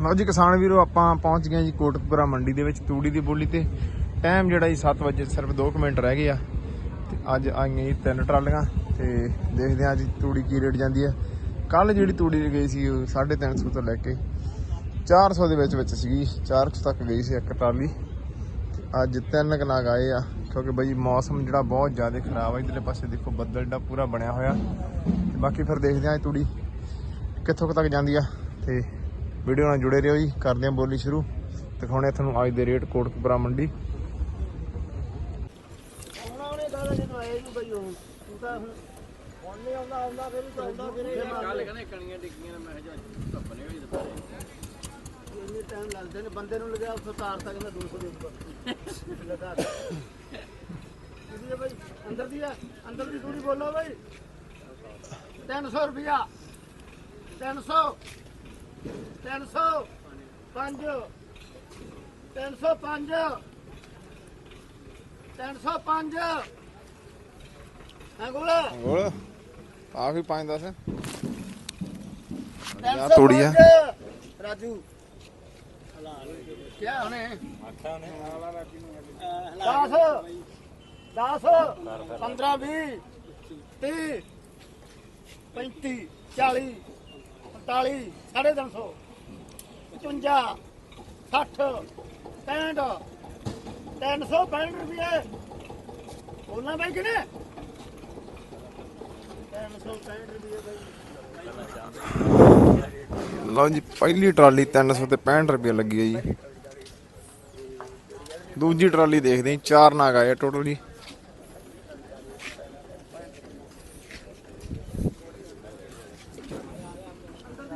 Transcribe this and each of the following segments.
ਲਓ ਜੀ ਕਿਸਾਨ ਵੀਰੋ, ਆਪਾਂ ਪਹੁੰਚ ਗਏ ਜੀ ਕੋਟਕਪੁਰਾ ਮੰਡੀ ਦੇ ਵਿੱਚ, ਤੂੜੀ ਦੀ ਬੋਲੀ ਤੇ। ਟਾਈਮ ਜਿਹੜਾ ਜੀ 7 ਵਜੇ ਸਿਰਫ 2 ਮਿੰਟ ਰਹਿ ਗਏ ਆ। ਤੇ ਅੱਜ ਆਈਆਂ ਜੀ ਤਿੰਨ ਟਰਾਲੀਆਂ ਤੇ ਦੇਖਦੇ ਹਾਂ ਅੱਜ ਤੂੜੀ ਕੀ ਰੇਟ ਜਾਂਦੀ ਹੈ ਕੱਲ ਜਿਹੜੀ ਤੂੜੀ ਗਈ ਸੀ ਉਹ 350 ਤੋਂ ਲੈ ਕੇ 400 ਦੇ ਵਿੱਚ ਵਿੱਚ ਸੀਗੀ। 400 ਤੱਕ ਗਈ ਸੀ ਇੱਕ ਟਰਾਲੀ। ਤੇ ਅੱਜ ਤਿੰਨ ਕਨਾਗ ਆਏ ਆ, ਕਿਉਂਕਿ ਬਈ ਮੌਸਮ ਜਿਹੜਾ ਬਹੁਤ ਜ਼ਿਆਦਾ ਖਰਾਬ ਆ, ਇਧਰਲੇ ਪਾਸੇ ਦੇਖੋ ਬੱਦਲ ਜਿਹੜਾ ਪੂਰਾ ਬਣਿਆ ਹੋਇਆ। ਤੇ ਬਾਕੀ ਫਿਰ ਦੇਖਦੇ ਹਾਂ ਇਹ ਤੂੜੀ ਕਿੱਥੋਂ ਕੁ ਤੱਕ ਜਾਂਦੀ ਆ। ਤੇ ਵੀਡੀਓ ਨਾਲ ਜੁੜੇ ਰਹੋ ਜੀ। ਕਰਦੇ ਹਾਂ ਬੋਲੀ ਸ਼ੁਰੂ। ਦਿਖਾਉਣੇ ਤੁਹਾਨੂੰ ਅੱਜ ਦੇ ਰੇਟ ਕੋਟਕਪੁਰਾ ਮੰਡੀ। ਕੱਲ ਕਹਿੰਦੇ ਕਣੀਆਂ ਡਿੱਗੀਆਂ ਮੈਂ ਕਿਹਾ ਧੱਪਨੇ ਹੋਈ ਦੁਪਹਿਰੇ ਇੰਨੇ ਟਾਈਮ ਲੱਗਦੇ ਨੇ ਬੰਦੇ ਨੂੰ ਲਗਿਆ ਉੱਥੋਂ ਤਾਰ ਤੱਕ ਦਾ 200 ਦੇ ਉੱਪਰ ਲਗਾ ਕਿਹਦੀ ਬਈ ਅੰਦਰ ਦੀ ਹੈ ਅੰਦਰ ਦੀ ਥੋੜੀ ਬੋਲੋ ਬਈ 300 ਰੁਪਿਆ 300 300 5 305 305 ਹਾਂ ਗੋਲਾ? ਹੋਰ ਆ ਵੀ 5 10 ਤਿੰਨ ਤੋੜੀ ਆ। ਪੰਜ। ਰਾਜੂ। ਕੀ ਹੋਣੇ? 10 10 15 20 30 35 40 45 350 55 60 65 365 ਰੁਪਏ। ਬੋਲਣਾ ਬਾਈ ਕਿਨੇ 365 ਰੁਪਏ ਬਾਈ। ਲਓ ਜੀ, ਪਹਿਲੀ ਟਰਾਲੀ 300 ਤੇ 65 ਰੁਪਏ ਲੱਗੀ ਹੈ ਜੀ। ਦੂਜੀ ਟਰਾਲੀ ਦੇਖਦੇ ਹਾਂ ਚਾਰ ਨਾਗ ਆਏ ਟੋਟਲ ਜੀ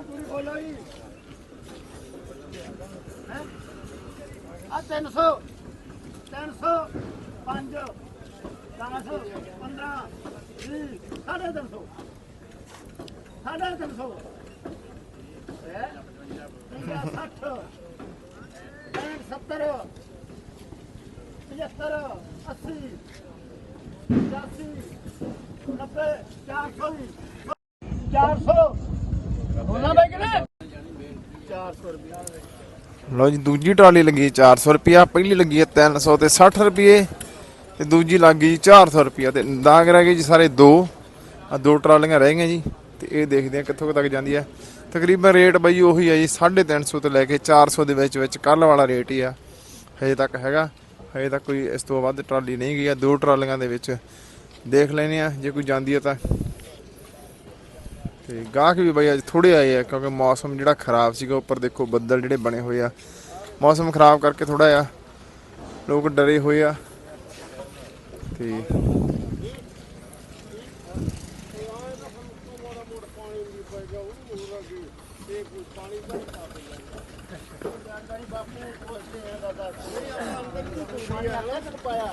ਪੂਰੀ ਬੋਲੋ ਜੀ ਹੈਂ? ਆ 300 300 5 10 15 20 ਸਾਢੇ 300 ਸਾਢੇ 300 ਹੈ? 60 70 75 80 85 90 400 400 ਹੋਣਾ ਬਈ ਕਿਨੇ 400 ਰੁਪਏ ਲਓ ਜੀ, ਦੂਜੀ ਟਰਾਲੀ ਲੱਗੀ 400 ਰੁਪਿਆ ਪਹਿਲੀ ਲੱਗੀ ਹੈ 300 ਤੇ 60 ਰੁਪਏ ਤੇ ਦੂਜੀ ਲੱਗ ਗਈ 400 ਰੁਪਿਆ ਤੇ ਦਾਗ ਰਹਿ ਗਏ ਜੀ ਸਾਰੇ ਦੋ। ਆ ਦੋ ਟਰਾਲੀਆਂ ਰਹਿ ਗਈਆਂ ਜੀ ਤੇ ਇਹ ਦੇਖਦੇ ਆ ਕਿੱਥੋਂ ਤੱਕ ਜਾਂਦੀ ਹੈ। ਤਕਰੀਬਨ ਰੇਟ ਬਈ ਉਹੀ ਹੈ ਜੀ 350 ਤੋਂ ਲੈ ਕੇ 400 ਦੇ ਵਿੱਚ ਵਿੱਚ ਕੱਲ ਵਾਲਾ ਰੇਟ ਹੀ ਆ। ਹਜੇ ਤੱਕ ਹੈਗਾ, ਹਜੇ ਤੱਕ ਕੋਈ ਇਸ ਤੋਂ ਵੱਧ ਟਰਾਲੀ ਨਹੀਂ ਗਈ ਆ ਦੋ ਟਰਾਲੀਆਂ ਦੇ ਵਿੱਚ। ਦੇਖ ਲੈਨੇ ਆ ਜੇ ਕੋਈ ਜਾਂਦੀ ਹੈ ਤਾਂ। ਤੇ ਗਾਹਕ ਵੀ ਬਈ ਅੱਜ ਥੋੜੇ ਆਏ ਆ ਕਿਉਂਕਿ ਮੌਸਮ ਜਿਹੜਾ ਖਰਾਬ ਸੀਗਾ, ਉੱਪਰ ਦੇਖੋ ਬੱਦਲ ਜਿਹੜੇ ਬਣੇ ਹੋਏ ਆ। ਮੌਸਮ ਖਰਾਬ ਕਰਕੇ ਥੋੜਾ ਆ ਲੋਕ ਡਰੇ ਹੋਏ ਆ। ਤੇ ਇਹ ਇਹਨਾਂ ਦਾ ਕੀ ਇਹ ਪ੍ਰਤਾਪ ਦਾ ਨੂੰ ਦੱਸਿਆ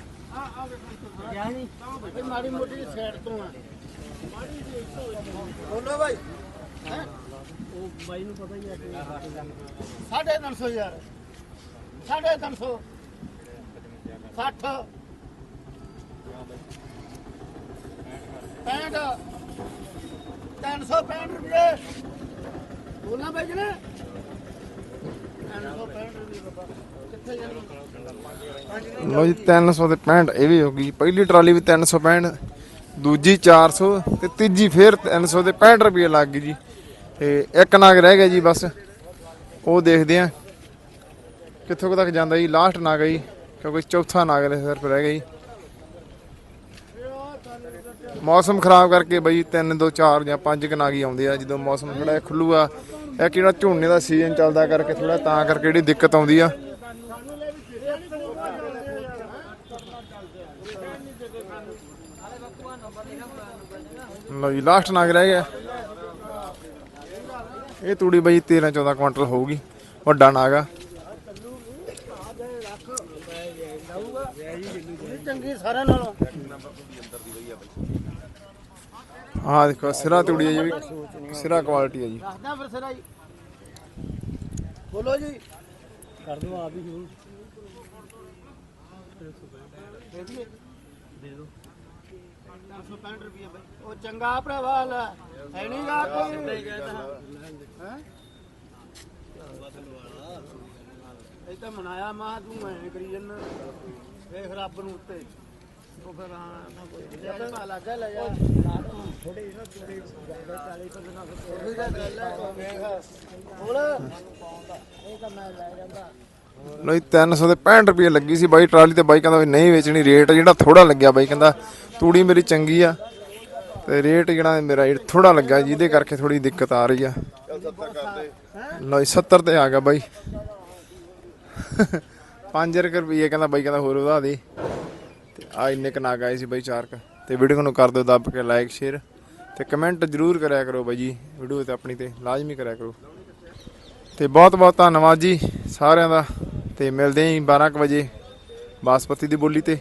ਹੋਰ ਲਾ ਅੱਜ ਸਾਈਡ ਤੋਂ ਆ। ਮਾੜੀ ਮੋਟੀ ਬੋਲੋ ਭਾਈ ਉਹ ਬਾਈ ਨੂੰ ਪਤਾ ਹੀ ਹੈ ਸਾਢੇ ਤਿੰਨ ਸੌ ਯਾਰ। ਸਾਢੇ ਤਿੰਨ ਸੌ। 60 65 365 ਰੁਪਏ। ਬੋਲਣਾ ਭਾਈ ਜੀ ਨੇ 365 ਰੁਪਏ। ਬਾਬਾ ਕਿੱਥੇ ਜਾਣਾ ਲਓ ਜੀ 300 ਤੇ 65 ਇਹ ਵੀ ਹੋ ਗਈ। ਪਹਿਲੀ ਟਰਾਲੀ ਵੀ 365 ਦੂਜੀ 400 ਤੇ ਤੀਜੀ ਫੇਰ 300 ਤੇ 65 ਰੁਪਏ ਲੱਗ ਗਈ ਜੀ। ਤੇ ਇੱਕ ਨਾਗ ਰਹਿ ਗਿਆ ਜੀ ਬਸ। ਉਹ ਦੇਖਦੇ ਆ ਕਿੱਥੋਂ ਕੁ ਤੱਕ ਜਾਂਦਾ ਜੀ। ਲਾਸਟ ਨਾਗ ਹੈ ਜੀ, ਕਿਉਂਕਿ ਚੌਥਾ ਨਾਗ ਸਿਰਫ ਰਹਿ ਗਿਆ ਜੀ। ਮੌਸਮ ਖਰਾਬ ਕਰਕੇ ਬਈ 3 2 4 ਜਾਂ 5 ਕਨਾਗੀ ਆਉਂਦੇ ਆ। ਜਦੋਂ ਮੌਸਮ ਥੋੜਾ ਜਿਹਾ ਖੁੱਲੂਆ ਇਹ ਕਿਹੜਾ ਝੋਨੇ ਦਾ ਸੀਜ਼ਨ ਚੱਲਦਾ ਕਰਕੇ ਥੋੜਾ ਤਾਂ ਕਰਕੇ ਜਿਹੜੀ ਦਿੱਕਤ ਆਉਂਦੀ ਆ। ਲਓ ਜੀ ਲਾਸਟ ਨਾਗ ਰਹਿ ਗਿਆ। ਇਹ ਤੂੜੀ ਬਈ 13 14 ਕੁਇੰਟਲ ਹੋਊਗੀ, ਵੱਡਾ ਨਾਗ ਆ। ਦੇਖੋ, ਸਿਰਾ ਤੂੜੀ ਆ ਜੀ, ਸਿਰਾ ਕੁਆਲਿਟੀ ਆ ਜੀ। ਜੀ। ਬੋਲੋ ਜੀ। ਕਰ ਦੋ ਆਪ ਹੀ ਸ਼ੁਰੂ ਦੇ ਦਈਏ ਦੇ ਦੋ 465 ਰੁਪਏ ਬਾਈ ਉਹ ਚੰਗਾ ਭਰਾਵਾ ਲੈ ਹੈ ਨਹੀਂ ਗਾ ਹੈ ਇਹ ਤਾਂ ਮਨਾਇਆ ਮਾ ਤੂੰ ਐ ਕਰੀ ਜੰਨ ਵੇਖ ਰੱਬ ਨੂੰ ਉੱਤੇ ਉਹ ਫਿਰ ਹਾਂ ਜੇ ਭਾ ਲੱਗਾ ਲੈ ਜਾ ਥੋੜੀ ਨਾ ਥੋੜੀ ਗੱਲ ਕਾਲੀ ਤੋਂ ਨਾ ਗੱਲ ਹੈ ਵੇਖ ਬੋਲ ਇਹ ਤਾਂ ਮੈਂ ਲੈ ਜਾਂਦਾ। ਨਹੀਂ 300 ਦੇ 65 ਰੁਪਏ ਲੱਗੀ ਸੀ ਬਾਈ ਟਰਾਲੀ ਤੇ ਬਾਈ ਕਹਿੰਦਾ ਵੀ ਨਹੀਂ ਵੇਚਣੀ, ਰੇਟ ਜਿਹੜਾ ਥੋੜਾ ਲੱਗਿਆ ਬਾਈ ਕਹਿੰਦਾ, ਤੂੜੀ ਮੇਰੀ ਚੰਗੀ ਆ ਤੇ ਰੇਟ ਜਿਹੜਾ ਮੇਰਾ ਥੋੜਾ ਲੱਗਾ ਜਿਹਦੇ ਕਰਕੇ ਥੋੜੀ ਦਿੱਕਤ ਆ ਰਹੀ ਆ। ਲਓ 70 ਤੇ ਆ ਗਿਆ ਬਾਈ। 5 ਰੁਪਏ ਕਹਿੰਦਾ ਬਾਈ, ਕਹਿੰਦਾ ਹੋਰ ਵਧਾ ਦੇ। ਤੇ ਆ ਇੰਨੇ ਕ ਨਾਗ ਆਏ ਸੀ ਬਾਈ ਚਾਰਕ। ਕ ਤੇ ਵੀਡੀਓ ਨੂੰ ਕਰ ਦਿਓ, ਦੱਬ ਕੇ ਲਾਈਕ ਸ਼ੇਅਰ ਤੇ ਕਮੈਂਟ ਜਰੂਰ ਕਰਿਆ ਕਰੋ ਬਾਈ ਜੀ। ਵੀਡੀਓ ਤੇ ਆਪਣੀ ਤੇ ਲਾਜ਼ਮੀ ਕਰਿਆ ਕਰੋ। ਤੇ ਬਹੁਤ ਬਹੁਤ ਧੰਨਵਾਦ ਜੀ ਸਾਰਿਆਂ ਦਾ। ਤੇ ਮਿਲਦੇ ਆਂ 12 ਕੁ ਵਜੇ ਬਾਸਪਤੀ ਦੀ ਬੋਲੀ ਤੇ।